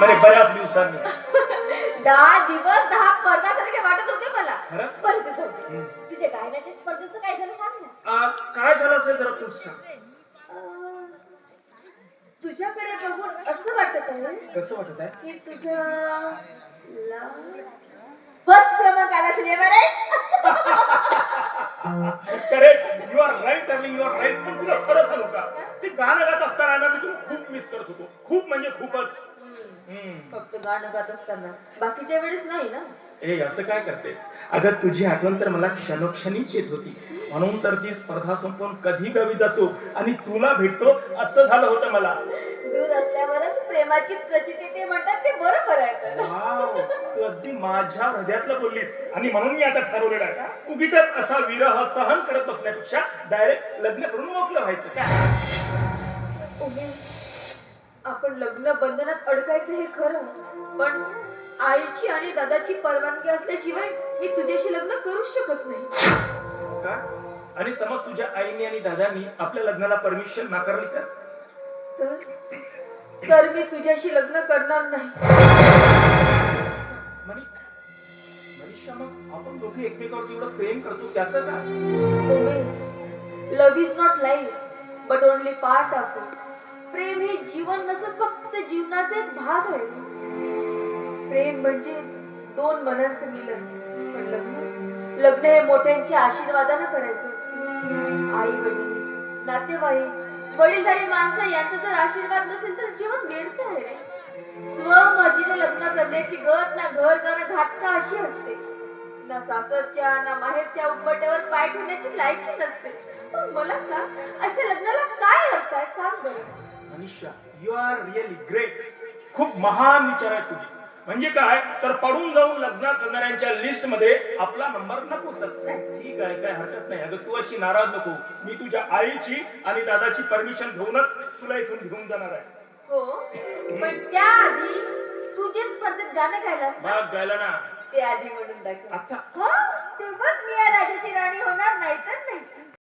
म्हणजे बऱ्याच दिवसांनी. दहा दिवस दहा स्पर्धासारखे वाटत होते मला. खरंच? स्पर्धेत होते. तुझ्या गायनाच्या स्पर्धेचं काय झालं सांग ना. आ, काय झालं असेल जरा तूच सांग. अं, तुझ्याकडे बघून असं वाटत आहे कसं वाटत आहे? की तुझं फर्स्ट क्रमांक आला cinema correct you are right darling you are right पण तुला खरं सांगू का? ते गाणं गात असताना ना मी तुला खूप मिस करत होतो. खूप म्हणजे खूपच. फक्त गाणं गात असताना. बाकीच्या वेळेस नाही ना? ए असं काय करतेस? अगं तुझी आठवण तर मला क्षणोक्षणीच येत होती. म्हणून तर ती स्पर्धा संपवून कधी गावी जातो आणि तुला भेटतो असं झालं होतं मला. दूर असल्यावरच प्रेमाची प्रचिती ते म्हणतात ते बरोबर आहे तर वाव, तू अगदी माझ्या हृदयातलं बोललीस. आणि म्हणून मी आता ठरवलेलं आहे उगीच असा विरह सहन करत बसण्यापेक्षा डायरेक्ट लग्न करून मोकळं व्हायचं काय उमेश, आपण लग्न बंधनात अडकायचं हे खरं पण आईची आणि दादाची परवानगी असल्याशिवाय मी तुझ्याशी लग्न करूच शकत नाही. का? आणि समज तुझ्या आईने आणि दादांनी आपल्या लग्नाला परमिशन नाकारली तर? तर? तर मी तुझ्याशी लग्न करणार नाही. मनी मनीषा मग आपण दोघे एकमेकावरती एवढं प्रेम करतो त्याचं Umesh love is not life but only part of it प्रेम हे जीवन नसून फक्त जीवनाचा एक भाग आहे. प्रेम म्हणजे दोन मनांचं मिलन. पण लग्न? लग्न हे मोठ्यांच्या आशीर्वादानं करायचं असतं. आई वडील नातेवाईक वडीलधारी माणसं यांचा जर आशीर्वाद नसेल तर जीवन व्यर्थ आहे. रे स्वमर्जीने लग्न करण्याची गत ना घर करणं घाटका अशी असते. ना सासरच्या ना माहेरच्या उंबट्यावर पाय ठेवण्याची लायकी नसते. पण मला सांग अशा लग्नाला काय अर्थ आहे? सांग बरं. Manisha you are really great खूप महान विचार आहे तुझे म्हणजे काय? तर पडून जाऊन लग्न करणाऱ्यांच्या लिस्टमध्ये आपला नंबर नको. तर ठीक आहे काय हरकत नाही. अगं तू अशी नाराज नको. मी तुझ्या आईची आणि दादाची परमिशन घेऊनच तुला इथून घेऊन जाणार आहे. हो पण त्याआधी तू जे स्पर्धेत गाणं गायलास ना गायला ना. ते आधी म्हणून दाखव. आता. हो तेव्हाच मी या राजाची राणी होणार नाही तर नाही.